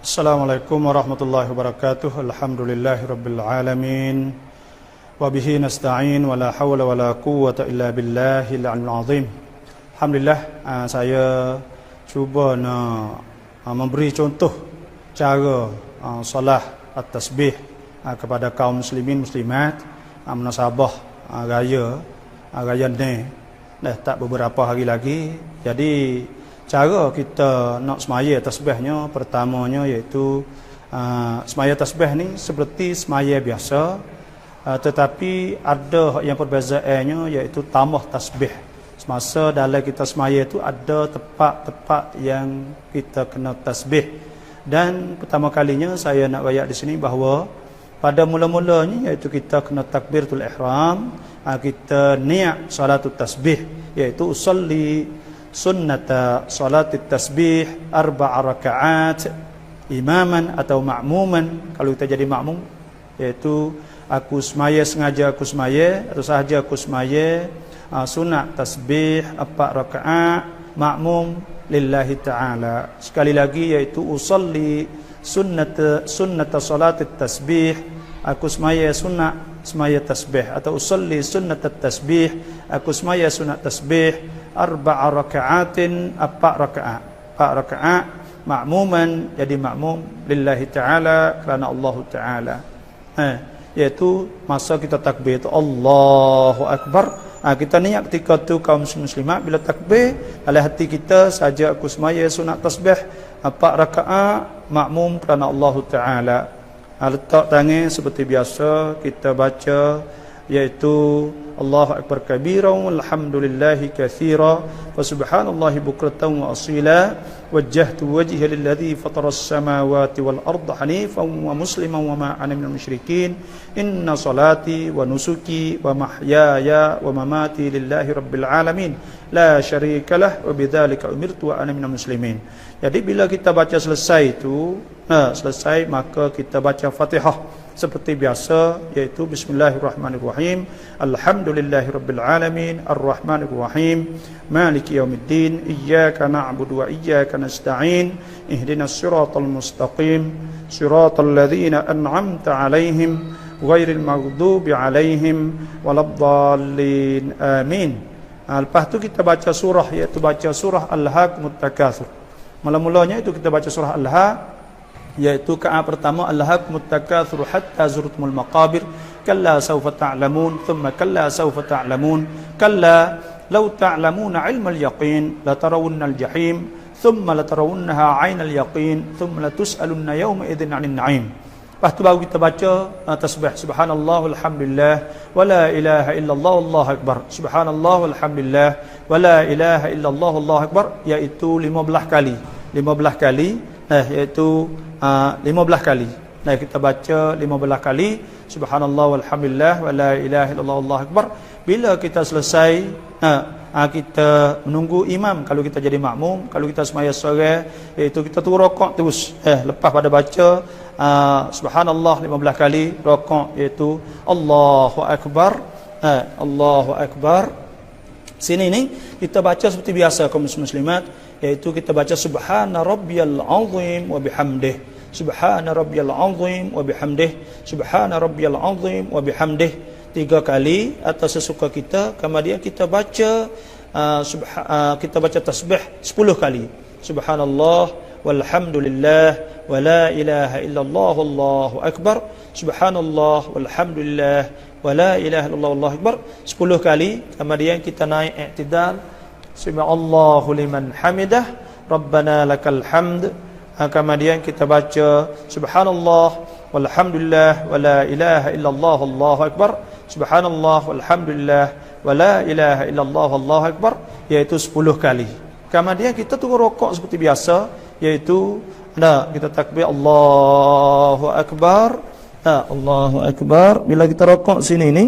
Assalamualaikum warahmatullahi wabarakatuh. Alhamdulillahirabbil alamin. Wa bihi nasta'in wa la hawla wa la quwwata illa billahil azim. Alhamdulillah ah, saya cuba nak ah, memberi contoh cara ah, solat at-tasbih kepada kaum muslimin muslimat munasabah raya raya ni dah tak beberapa hari lagi. Jadi cara kita nak semaya tasbihnya pertamanya iaitu uh, semaya tasbih ni seperti semaya biasa uh, tetapi ada yang perbezaannya iaitu tambah tasbih. Semasa dalam kita semaya itu ada tempat-tempat yang kita kena tasbih. Dan pertama kalinya saya nak rayak di sini bahawa pada mula-mulanya iaitu kita kena takbiratul ihram uh, kita niat salatul tasbih iaitu usalli sunnata salat tasbih arba' rakaat imaman atau makmuman kalau kita jadi makmum iaitu aku semaya sengaja aku semaya atau sahaja aku semaya uh, sunat tasbih empat rakaat makmum lillahi taala. Sekali lagi iaitu usalli sunnata sunnata salat tasbih. Aku semaya sunat semaya tasbih. Atau usalli sunnat tasbih aku semaya sunat tasbih arba'a raka'atin apa rakaat empat rakaat makmuman jadi makmum lillahi taala kerana Allah taala. Eh iaitu masa kita takbir itu Allahu akbar. Ha, kita niat ketika tu kaum muslimat bila takbir dalam hati kita saja aku semaya sunat tasbih empat rakaat makmum kerana Allah taala. Ha, letak tangan seperti biasa kita baca yaitu Allahu Akbar kabira walhamdulillahi katsira wa subhanallahi bukratan wa asila wajjahtu wajhi lilladhi fatara samawati wal arda hanifan wa musliman wa ma ana minal musyrikin inna salati wa nusuki wa mahyaya wa mamati lillahi rabbil alamin la syarika lah wa bidzalika umirtu wa ana minal muslimin. Jadi bila kita baca selesai itu nah selesai maka kita baca Fatihah seperti biasa yaitu bismillahirrahmanirrahim. Alhamdulillahirabbil alamin arrahmanirrahim. Maliki yaumiddin iyyaka na'budu wa iyyaka nasta'in. Ihdinas siratal mustaqim siratal ladzina an'amta 'alaihim ghairil maghdubi 'alaihim waladdallin. Amin. Lepas tu kita baca surah iaitu baca surah al-haqqut takatsur mula-mulanya itu kita baca surah al-haqq yaitu ka'a pertama takatsur hatta zurtumul maqabir. Kalla sawfa ta'lamun thumma kalla sawfa ta'lamun. Kalla law ta'lamuna 'ilmal yaqin la tarawunnal jahim thumma la 'ainal yaqin thumma la tus'alunna yawma idzin 'anil na'im. Lepas tu baru kita baca uh, tasbih. Subhanallah alhamdulillah wa la ilaha illallah allahu akbar. Subhanallah alhamdulillah wa la ilaha illallah allahu akbar. Iaitu 15 kali. 15 kali eh iaitu uh, 15 kali. Nah kita baca 15 kali subhanallah walhamdulillah wala ilaha illallah allahu akbar. Bila kita selesai uh, uh, kita menunggu imam kalau kita jadi makmum, kalau kita semaya sore iaitu kita tu rokok terus. Eh lepas pada baca uh, subhanallah 15 kali rokok iaitu Allahu akbar. Uh, Allahu akbar. Sini ni kita baca seperti biasa kaum muslimat iaitu kita baca subhana rabbiyal azim wa bihamdih. Subhana rabbiyal azim wa bihamdih. Subhana rabbiyal azim wa bihamdih. Tiga kali atau sesuka kita kemudian kita baca uh, subha, uh, kita baca tasbih sepuluh kali. Subhanallah walhamdulillah wa la ilaha illallah allahu akbar. Subhanallah walhamdulillah wa la ilaha illallah allahu akbar. Sepuluh kali kemudian kita naik i'tidal Sami Allahu liman hamidah. Rabbana lakal hamd. Ha, Kemudian kita baca Subhanallah Walhamdulillah Wa la ilaha illallah Allahu Akbar. Subhanallah Walhamdulillah Wa la ilaha illallah Allahu Akbar. Iaitu 10 kali. Kemudian kita tunggu rokok seperti biasa Iaitu nah, Kita takbir Allahu Akbar. Nah, Allahu Akbar. Bila kita rokok sini ni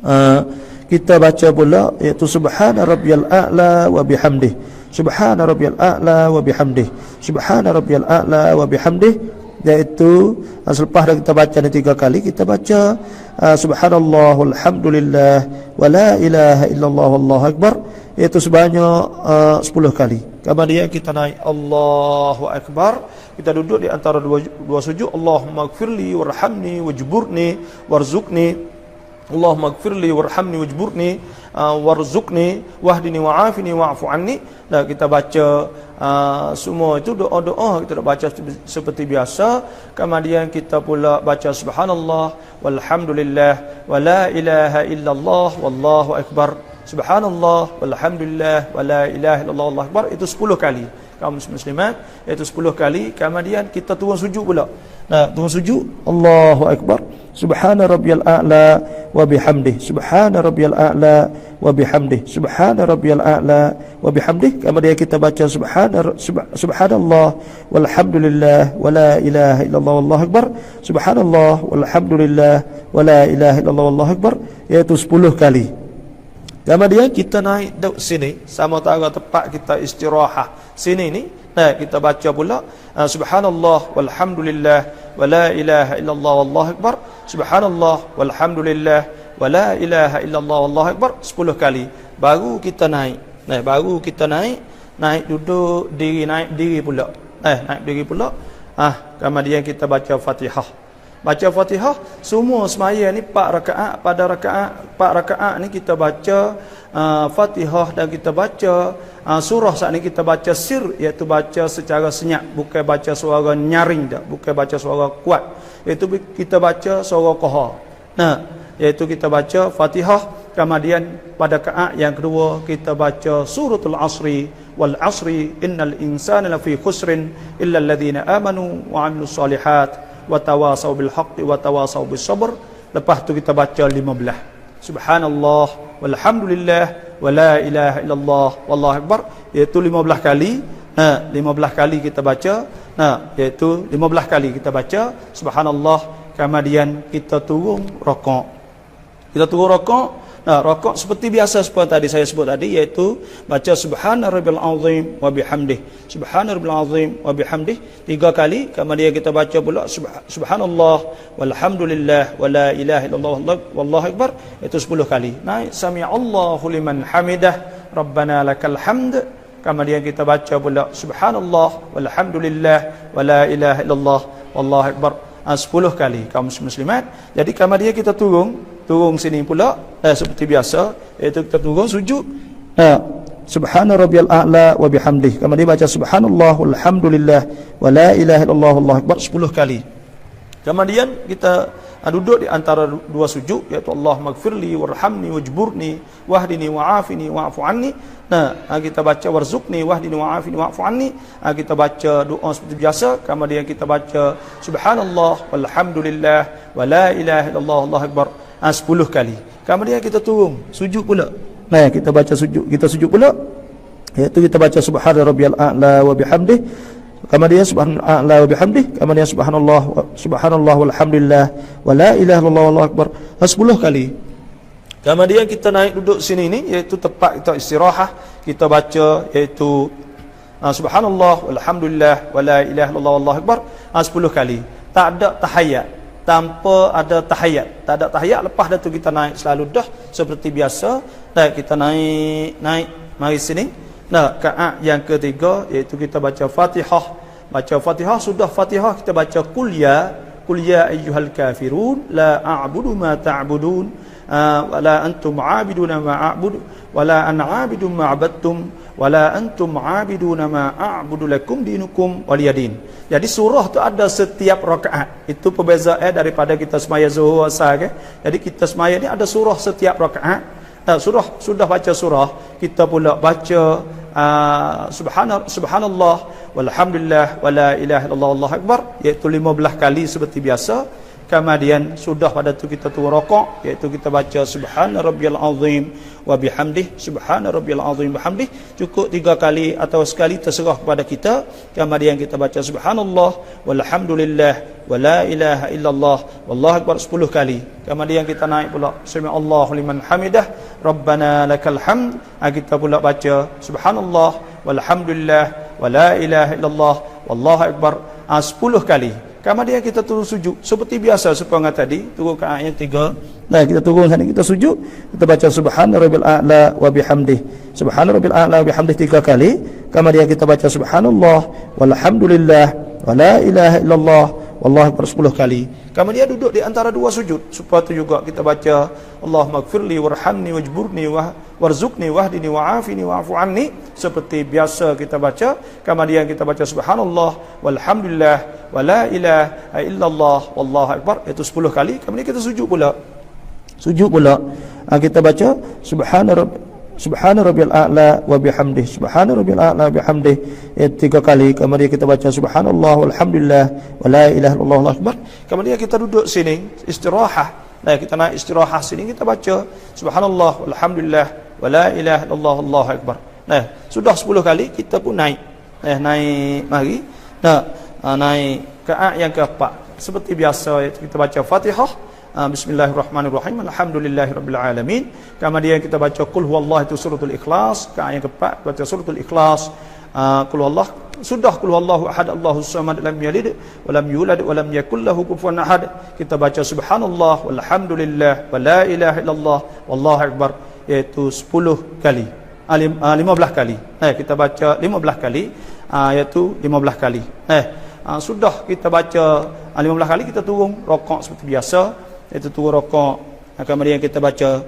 uh, kita baca pula iaitu subhana rabbiyal a'la wa bihamdih subhana rabbiyal a'la wa bihamdih subhana rabbiyal a'la wa bihamdih iaitu uh, selepas dah kita baca ni tiga kali kita baca uh, subhanallah walhamdulillah wa la ilaha illallah wallahu akbar iaitu sebanyak uh, 10 kali Kemudian kita naik Allahu Akbar. Kita duduk di antara dua, dua sujud. Allahumma gfirli warhamni wajburni warzuqni. Allahumma gfirli warhamni wajburni uh, warzuqni wahdini wa'afini wa'fu anni. Dan kita baca uh, semua itu doa-doa kita baca seperti biasa. Kemudian kita pula baca subhanallah walhamdulillah wa la ilaha illallah wallahu akbar. Subhanallah walhamdulillah wala ilaha illallah Allahu akbar itu 10 kali. Kaum muslimat itu 10 kali. Kemudian kita turun sujud pula. Nah, turun sujud Allahu akbar. Subhana rabbiyal a'la wa bihamdih. Subhana rabbiyal a'la wa bihamdih. Subhana rabbiyal a'la wa bihamdih. Kemudian kita baca subhana subhanallah walhamdulillah wala ilaha illallah wallahu akbar. Subhanallah walhamdulillah wala ilaha illallah wallahu akbar. Iaitu 10 kali. Kemudian kita naik duduk sini sama tara tempat kita istirahat. Sini ni nah kita baca pula uh, subhanallah walhamdulillah wala ilaha illallah wallahu akbar. Subhanallah walhamdulillah wala ilaha illallah wallahu akbar 10 kali. Baru kita naik. Nah baru kita naik naik duduk diri naik diri pula. Eh naik diri pula. Ah kemudian kita baca Fatihah baca Fatihah semua semaya ni 4 rakaat pada rakaat 4 rakaat ni kita baca uh, Fatihah dan kita baca uh, surah saat ni kita baca sir iaitu baca secara senyap bukan baca suara nyaring dah bukan baca suara kuat. Iaitu kita baca suara qahar nah iaitu kita baca Fatihah kemudian pada rakaat yang kedua kita baca suratul asri wal asri innal insana lafi khusrin illa alladhina amanu wa amilus solihat wa tawasau bil haqqi wa bis sabr lepas tu kita baca 15 subhanallah walhamdulillah wala ilaha illallah wallahu akbar. Iaitu 15 kali ha 15 kali kita baca ha iaitu 15 kali kita baca subhanallah kemudian kita turun rakaat kita turun rakaat Nah, rokok seperti biasa seperti tadi saya sebut tadi iaitu baca subhana rabbil azim wa bihamdih. Subhana rabbil azim wa bihamdih tiga kali kemudian kita baca pula subhanallah walhamdulillah wala ilaha illallah wallahu akbar itu 10 kali. Naik sami Allahu liman hamidah rabbana lakal hamd kemudian kita baca pula subhanallah walhamdulillah wala ilaha illallah wallahu akbar 10 kali kaum muslimat. Jadi kemudian kita turun turun sini pula. Eh, seperti biasa iaitu kita turun sujud. Ha subhana rabbiyal a'la wa bihamdih. Kemudian baca subhanallah walhamdulillah wa la ilaha illallah wallahu akbar 10 kali. Kemudian kita ah, duduk di antara dua sujud iaitu Allah magfirli warhamni wajburni wahdini wa'afini wa'fu anni. Nah ah, kita baca warzuqni wahdini wa'afini wa'fu anni. Ah, kita baca doa seperti biasa. Kemudian kita baca subhanallah walhamdulillah wa la ilaha illallah wallahu akbar ha, 10 kali. Kemudian kita turun sujud pula. Nah, kita baca sujud, kita sujud pula. Iaitu kita baca subhana rabbiyal a'la wa bihamdih. Kemudian subhanallah a'la wa bihamdih. Kemudian subhanallah subhanallah walhamdulillah wa la ilaha illallah wallahu akbar. 10 kali. Kemudian kita naik duduk sini ni iaitu tempat kita istirahat, kita baca iaitu uh, subhanallah walhamdulillah wa la ilaha illallah wallahu akbar. Uh, 10 kali. Tak ada tahiyat tanpa ada tahiyat. Tak ada tahiyat lepas dah tu kita naik selalu dah seperti biasa. Dan kita naik naik mari sini. Nah, kaat yang ketiga iaitu kita baca Fatihah. Baca Fatihah sudah Fatihah kita baca qul ya qul ya ayyuhal kafirun la a'budu ma ta'budun uh, wa la antum 'abiduna ma a'budu wa la ana 'abidun ma 'abadtum wala antum aabiduna ma a'budu lakum dinukum waliyadin. Jadi surah tu ada setiap rakaat. Itu perbezaan eh, daripada kita semaya zuhur asar ke. Jadi kita semaya ni ada surah setiap rakaat. Uh, surah sudah baca surah, kita pula baca uh, subhanallah walhamdulillah wala ilaha illallah akbar iaitu 15 kali seperti biasa. Kemudian sudah pada tu kita tu rokok iaitu kita baca subhana rabbiyal azim wa bihamdih subhana rabbiyal azim bihamdih cukup tiga kali atau sekali terserah kepada kita. Kemudian kita baca subhanallah walhamdulillah wa la ilaha illallah wallahu akbar 10 kali. Kemudian kita naik pula sami Allahu liman hamidah rabbana lakal hamd. Ha, kita pula baca subhanallah walhamdulillah wa la ilaha illallah wallahu akbar. 10 ha, kali Kemudian kita turun sujud seperti biasa sepanjang tadi turun ke ayat tiga. Nah kita turun sana kita sujud kita baca subhana rabbil a'la wa bihamdih. Subhana rabbil a'la wa bihamdih tiga kali. kemudian kita baca subhanallah walhamdulillah wala ilaha illallah akbar 10 kali. Kemudian duduk di antara dua sujud. Supaya itu juga kita baca Allahumma gfirli warhamni wajburni warzuqni wahdini wa'afini wa'fu anni. Seperti biasa kita baca kemudian kita baca subhanallah walhamdulillah wala ilaha illallah wallahu akbar. Itu 10 kali kemudian kita sujud pula. Sujud pula. Ha, kita baca subhana rabb Subhana rabbiyal a'la wa bihamdih. Subhana rabbiyal a'la wa bihamdih. Ya, tiga kali. Kemudian kita baca subhanallah walhamdulillah wa la ilaha illallah akbar. Kemudian kita duduk sini istirahat. Nah, kita naik istirahat sini kita baca subhanallah walhamdulillah wa la ilaha illallah Allahu akbar. Nah, sudah 10 kali kita pun naik. Nah, naik mari. Nah, naik ke ayat yang keempat. Seperti biasa kita baca Fatihah. Ah, bismillahirrahmanirrahim. Alhamdulillahirabbil alamin. Kemudian kita baca qul huwallahu itu suratul ikhlas. Ayat keempat baca suratul ikhlas. Uh, qul huwallah sudah qul huwallahu ahad Allahus samad lam yalid wa lam yulad wa lam yakul lahu kufuwan ahad. Kita baca subhanallah walhamdulillah wa la ilaha illallah wallahu akbar iaitu 10 kali. Uh, 15 kali. Eh kita baca 15 kali uh, iaitu 15 kali. Eh sudah kita baca uh, 15 kali kita turun rokok seperti biasa itu turun rokok. Kemudian kita baca.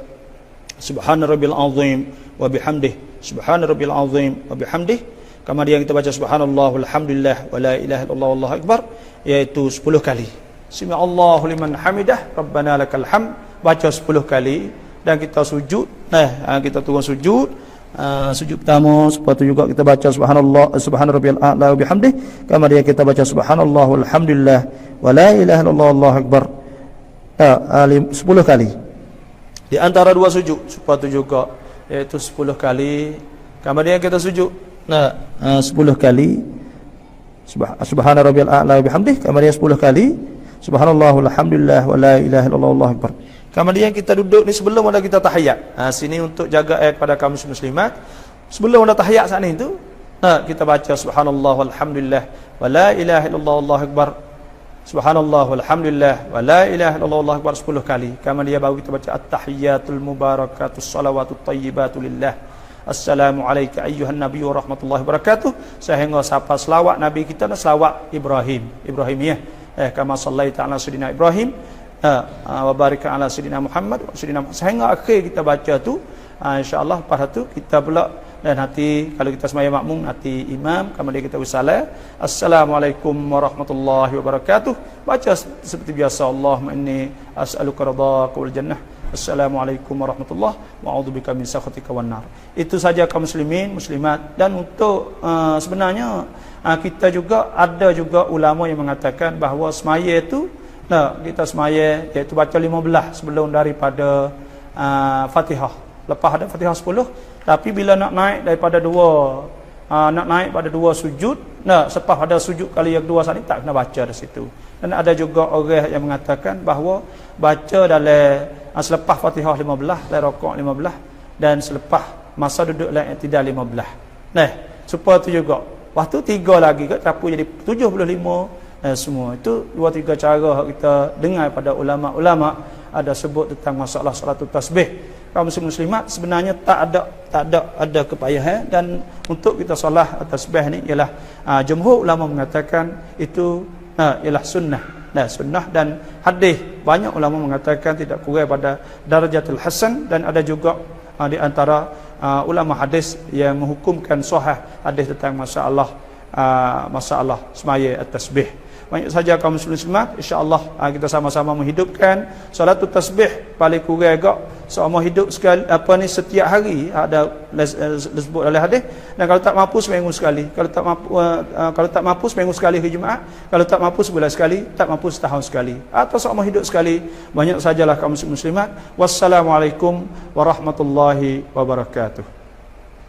Subhana rabbil azim wa bihamdih. Subhana rabbil azim wa bihamdih. Kemudian kita baca subhanallah walhamdulillah wa la ilaha illallah wallahu akbar iaitu 10 kali. Sami Allahu liman hamidah rabbana lakal hamd. Baca 10 kali dan kita sujud. Nah kita turun sujud. Uh, sujud pertama seperti juga kita baca subhanallah subhana rabbiyal a'la wa bihamdih. Kemudian kita baca subhanallah walhamdulillah wa la ilaha illallah wallahu akbar uh, uh, 10 kali. Di antara dua sujud sepatu juga iaitu 10 kali. Kemudian kita sujud. Nah uh, 10 kali. Subhana rabbiyal a'la wa bihamdih kemudian 10 kali. Subhanallah walhamdulillah wa la ilaha illallah wallahu akbar. Kemudian kita duduk ni sebelum ada kita tahiyat. Ha, sini untuk jaga ayat pada kaum muslimat. Sebelum ada tahiyat saat ni tu nah kita baca subhanallah walhamdulillah wa la ilaha illallah wallahu akbar Subhanallah walhamdulillah wa la ilaha illallah Allah akbar 10 kali. Kama dia baru kita baca at-tahiyatul mubarakatus salawatut tayyibatu lillah. Assalamu alayka ayyuhan nabiy wa rahmatullahi wabarakatuh. Sehingga sapa selawat nabi kita dan selawat Ibrahim. Ibrahim ya. Eh kama sallaita ala sayidina Ibrahim eh, wa barika ala sayidina Muhammad wa sayidina sehingga akhir kita baca tu uh, insyaallah lepas tu kita pula dan nanti kalau kita semaya makmum nanti imam kemudian kita usalah assalamualaikum warahmatullahi wabarakatuh. Baca seperti biasa Allahumma inni as'aluka ridhaka wal jannah. Assalamualaikum warahmatullahi wa'udzubika min sakhatika wan nar. Itu saja kaum muslimin muslimat. Dan untuk uh, sebenarnya uh, kita juga ada juga ulama yang mengatakan bahawa semaya itu nah kita semaya iaitu baca 15 sebelum daripada uh, Fatihah lepas ada Fatihah 10 tapi bila nak naik daripada dua uh, nak naik pada dua sujud nah sepah pada sujud kali yang dua saat tak kena baca di situ. Dan ada juga orang yang mengatakan bahawa baca dalam uh, selepas Fatihah 15 dan rokok 15 dan selepas masa duduk dalam tidak 15 nah supaya tu juga. Waktu tiga lagi ke capu jadi 75 eh, semua. Itu dua tiga cara kita dengar pada ulama-ulama ada sebut tentang masalah salatul tasbih kaum muslim muslimat sebenarnya tak ada tak ada ada kepayahan dan untuk kita solat atas tasbih ni ialah uh, jumhur ulama mengatakan itu uh, ialah sunnah. Nah sunnah dan hadis. Banyak ulama mengatakan tidak kurang pada darajatul hasan dan ada juga uh, di antara uh, ulama hadis yang menghukumkan sahih hadis tentang masalah uh, masalah semaya at-tasbih banyak saja kaum muslim muslimat insyaallah ah, kita sama-sama menghidupkan solatut tasbih paling kurang agak. Seumur hidup sekali apa ni setiap hari ada disebut dalam hadis. Dan kalau tak mampu seminggu sekali kalau tak mampu uh, kalau tak mampu seminggu sekali hari Jumaat kalau tak mampu sebulan sekali tak mampu setahun sekali. Atau seumur hidup sekali banyak sajalah kaum muslim muslimat. Wassalamualaikum warahmatullahi wabarakatuh